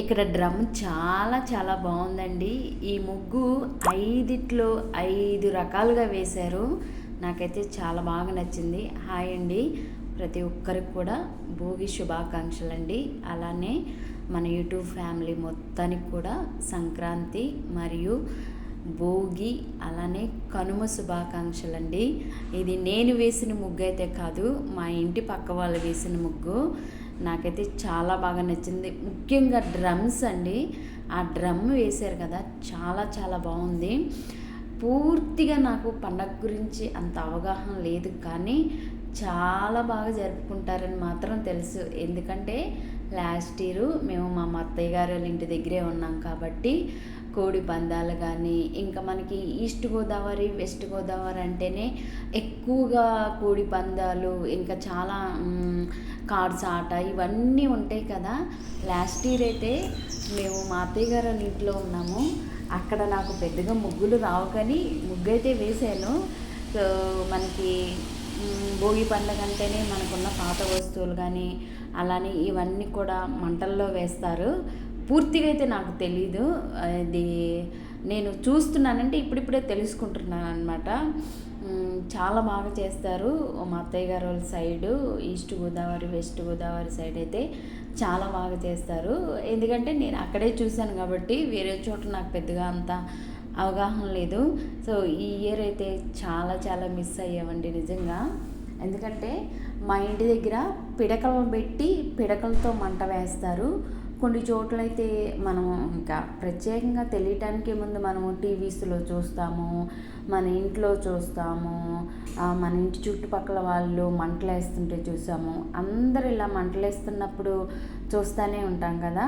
ఇక్కడ డ్రమ్ చాలా చాలా బాగుందండి. ఈ ముగ్గు ఐదిట్లో ఐదు రకాలుగా వేశారు. నాకైతే చాలా బాగా నచ్చింది. హాయ్ అండి. ప్రతి ఒక్కరికి కూడా భోగి శుభాకాంక్షలు అండి అలానే మన యూట్యూబ్ ఫ్యామిలీ మొత్తానికి కూడా సంక్రాంతి మరియు భోగి అలానే కనుమ శుభాకాంక్షలు అండి ఇది నేను వేసిన ముగ్గు అయితే కాదు మా ఇంటి పక్క వాళ్ళు వేసిన ముగ్గు. నాకైతే చాలా బాగా నచ్చింది. ముఖ్యంగా డ్రమ్స్ అండి. ఆ డ్రమ్ వేశారు కదా చాలా చాలా బాగుంది. పూర్తిగా నాకు పండగ గురించి అంత అవగాహన లేదు కానీ చాలా బాగా జరుపుకుంటారని మాత్రం తెలుసు. ఎందుకంటే లాస్ట్ ఇయర్ మేము మా అత్తయ్య గారు వాళ్ళ ఇంటి దగ్గరే ఉన్నాం కాబట్టి కోడి పందాలు కానీ ఇంకా మనకి ఈస్ట్ గోదావరి వెస్ట్ గోదావరి అంటేనే ఎక్కువగా కోడి పందాలు ఇంకా చాలా కార్డ్స్ ఆట ఇవన్నీ ఉంటాయి కదా. లాస్ట్ ఇయర్ అయితే మేము మా అత్తయ్య గారు ఇంట్లో ఉన్నాము. అక్కడ నాకు పెద్దగా ముగ్గులు రావు కానీ ముగ్గు అయితే వేసాను సో మనకి భోగి పండుగ అంటేనే మనకున్న పాత వస్తువులు కానీ అలానే ఇవన్నీ కూడా మంటల్లో వేస్తారు. పూర్తిగా అయితే నాకు తెలీదు. అది నేను చూస్తున్నానంటే ఇప్పుడిప్పుడే తెలుసుకుంటున్నాను అనమాట చాలా బాగా చేస్తారు. మా అత్తయ్య గారు వాళ్ళ side east Godavari west Godavari side అయితే చాలా బాగా చేస్తారు. ఎందుకంటే నేను అక్కడే చూశాను కాబట్టి వేరే చోట నాకు పెద్దగా అంత అవగాహన లేదు. సో ఈ ఇయర్ అయితే చాలా చాలా మిస్ అయ్యామండి నిజంగా. ఎందుకంటే మా ఇంటి దగ్గర పిడకలు పెట్టి పిడకలతో మంట వేస్తారు. కొన్ని చోట్లయితే మనం ఇంకా ప్రత్యేకంగా తెలియటానికి ముందు మనము టీవీస్లో చూస్తాము మన ఇంట్లో చూస్తాము మన ఇంటి చుట్టుపక్కల వాళ్ళు మంటలు వేస్తుంటే చూసాము. అందరు ఇలా మంటలు వేస్తున్నప్పుడు చూస్తూనే ఉంటాం కదా.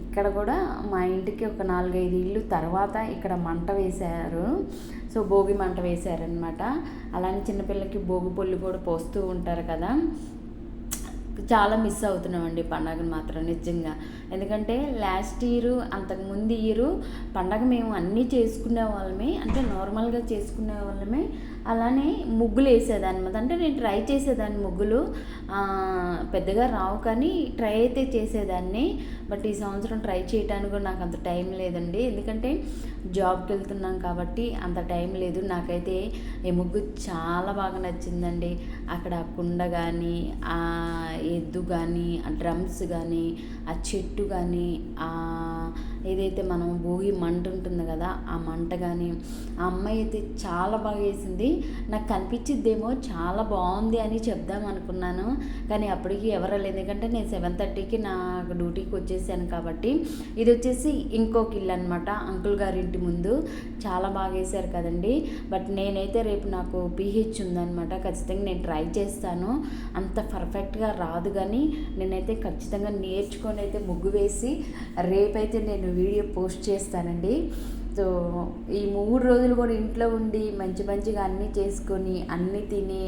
ఇక్కడ కూడా మా ఇంటికి ఒక నాలుగైదు ఇల్లు తర్వాత ఇక్కడ మంట వేశారు. సో భోగి మంట వేశారనమాట అలానే చిన్నపిల్లకి భోగి పొల్లు కూడా పోస్తూ ఉంటారు కదా. చాలా మిస్ అవుతున్నామండి పండగను మాత్రం నిజంగా. ఎందుకంటే లాస్ట్ ఇయర్ అంతకుముందు ఇయరు ఇయర్ పండగ మేము అన్నీ చేసుకునే వాళ్ళమే అంటే నార్మల్గా చేసుకునే వాళ్ళమే. అలానే ముగ్గులు వేసేదాన్ని అనమాట అంటే నేను ట్రై చేసేదాన్ని ముగ్గులు. పెద్దగా రావు కానీ ట్రై అయితే చేసేదాన్ని. బట్ ఈ సంవత్సరం ట్రై చేయడానికి కూడా నాకు అంత టైం లేదండి. ఎందుకంటే జాబ్కి వెళ్తున్నాం కాబట్టి అంత టైం లేదు. నాకైతే ఈ ముగ్గు చాలా బాగా నచ్చిందండి. అక్కడ ఆ కుండ కానీ ఆ ఎద్దు కానీ ఆ డ్రమ్స్ కానీ ఆ చెట్టు కానీ ఆ ఏదైతే మనం భోగి మంట ఉంటుంది కదా ఆ మంట కానీ ఆ అమ్మాయి అయితే చాలా బాగా వేసింది. నాకు కనిపించిద్దేమో చాలా బాగుంది అని చెప్దాం అనుకున్నాను. కానీ అప్పటికి ఎవరు లేదు ఎందుకంటే నేను సెవెన్ థర్టీకి నా డ్యూటీకి వచ్చేసాను కాబట్టి ఇది వచ్చేసి ఇంకొక ఇల్లు అనమాట అంకుల్ గారి ఇంటి ముందు. చాలా బాగా వేశారు కదండి. బట్ నేనైతే రేపు నాకు పీహెచ్ ఉందనమాట ఖచ్చితంగా నేను ట్రై చేస్తాను. అంత పర్ఫెక్ట్గా రాదు కానీ నేనైతే ఖచ్చితంగా నేర్చుకొని అయితే ముగ్గు వేసి రేపైతే నేను వీడియో పోస్ట్ చేస్తానండి. సో ఈ మూడు రోజులు కూడా ఇంట్లో ఉండి మంచి మంచిగా అన్నీ చేసుకొని అన్నీ తిని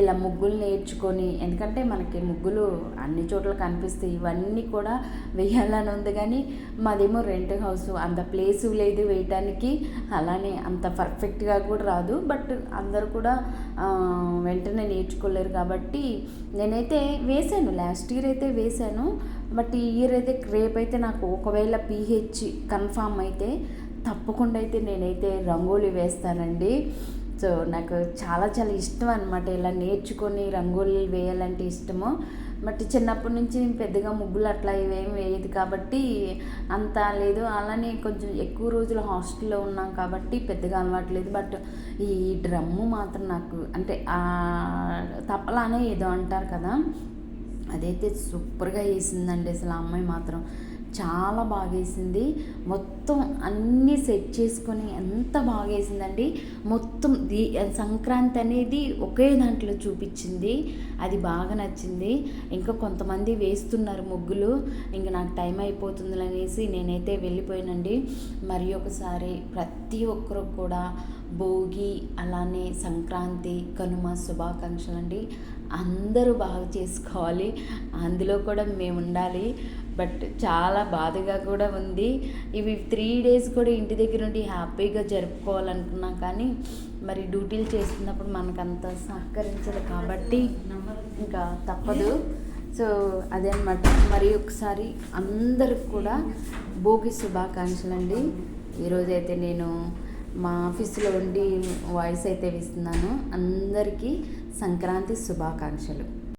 ఇలా ముగ్గులు నేర్చుకొని ఎందుకంటే మనకి ముగ్గులు అన్ని చోట్ల కనిపిస్తాయి. ఇవన్నీ కూడా వేయాలని ఉంది కానీ మాదేమో రెంట్ హౌస్ అంత ప్లేస్ లేదు వేయటానికి. అలానే అంత పర్ఫెక్ట్గా కూడా రాదు. బట్ అందరు కూడా వెంటనే నేర్చుకోలేరు కాబట్టి నేనైతే వేశాను. లాస్ట్ ఇయర్ అయితే వేశాను. బట్ ఈ ఇయర్ అయితే రేపైతే నాకు ఒకవేళ పీహెచ్ కన్ఫామ్ అయితే తప్పకుండా అయితే నేనైతే రంగోలీ వేస్తానండి. సో నాకు చాలా చాలా ఇష్టం అనమాట ఇలా నేర్చుకొని రంగోలీలు వేయాలంటే ఇష్టము. బట్ చిన్నప్పటి నుంచి నేను పెద్దగా ముగ్గులు అట్లా ఇవేం వేయదు కాబట్టి అంత లేదు. అలానే కొంచెం ఎక్కువ రోజులు హాస్టల్లో ఉన్నాం కాబట్టి పెద్దగా అలవాట్లేదు బట్ ఈ డ్రమ్ము మాత్రం నాకు అంటే తప్పలానే ఏదో అంటారు కదా. అదైతే సూపర్గా వేసిందండి అసలు ఆ అమ్మాయి మాత్రం. చాలా బాగా వేసింది మొత్తం అన్నీ సెట్ చేసుకొని ఎంత బాగా వేసిందండి మొత్తం దీ సంక్రాంతి అనేది ఒకే దాంట్లో చూపించింది. అది బాగా నచ్చింది. ఇంకా కొంతమంది వేస్తున్నారు ముగ్గులు. ఇంకా నాకు టైం అయిపోతుంది అనేసి నేనైతే వెళ్ళిపోయానండి. మరి ఒకసారి ప్రతి ఒక్కరు కూడా భోగి అలానే సంక్రాంతి కనుమ శుభాకాంక్షలు అండి అందరూ బాగా చేసుకోవాలి. అందులో కూడా మేము ఉండాలి బట్ చాలా బాధగా కూడా ఉంది. ఇవి త్రీ డేస్ కూడా ఇంటి దగ్గర ఉండి హ్యాపీగా జరుపుకోవాలనుకున్నా కానీ మరి డ్యూటీలు చేస్తున్నప్పుడు మనకంత సహకరించదు కాబట్టి ఇంకా తప్పదు. సో అదే అనమాట మరి ఒకసారి అందరికి కూడా భోగి శుభాకాంక్షలు అండి. ఈరోజైతే నేను మా ఆఫీస్లో ఉండి వాయిస్ అయితే ఇస్తున్నాను అందరికీ సంక్రాంతి శుభాకాంక్షలు.